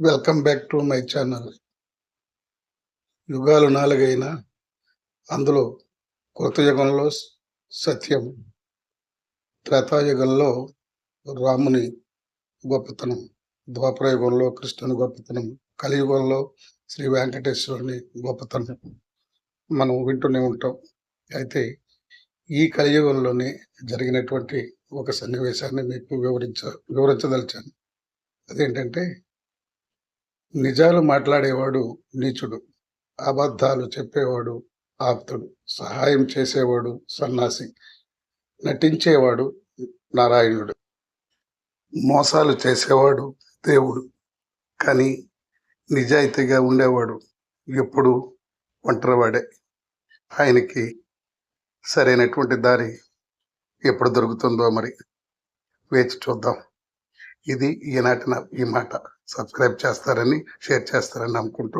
Welcome back to my channel యుగాలు నాలుగైన అందులో కృతయుగంలో సత్యం త్రేతాయుగంలో రాముని గొప్పతనం ద్వాపరయుగంలో కృష్ణుని గొప్పతనం కలియుగంలో శ్రీ వెంకటేశ్వరుని గొప్పతనం మనం వింటూనే ఉంటాం. అయితే ఈ కలియుగంలోనే జరిగినటువంటి ఒక సన్నివేశాన్ని మీకు వివరించ వివరించదలిచాను. అదేంటంటే నిజాలు మాట్లాడేవాడు నీచుడు అబద్ధాలు చెప్పేవాడు ఆప్తుడు సహాయం చేసేవాడు సన్నాసి నటించేవాడు నారాయణుడు మోసాలు చేసేవాడు దేవుడు కానీ నిజాయితీగా ఉండేవాడు ఎప్పుడు ఒంటరివాడే. ఆయనకి సరైనటువంటి దారి ఎప్పుడు దొరుకుతుందో మరి వేచి చూద్దాం. ఇది ఈనాటి ఈ మాట. సబ్స్క్రైబ్ చేస్తారని షేర్ చేస్తారని అనుకుంటూ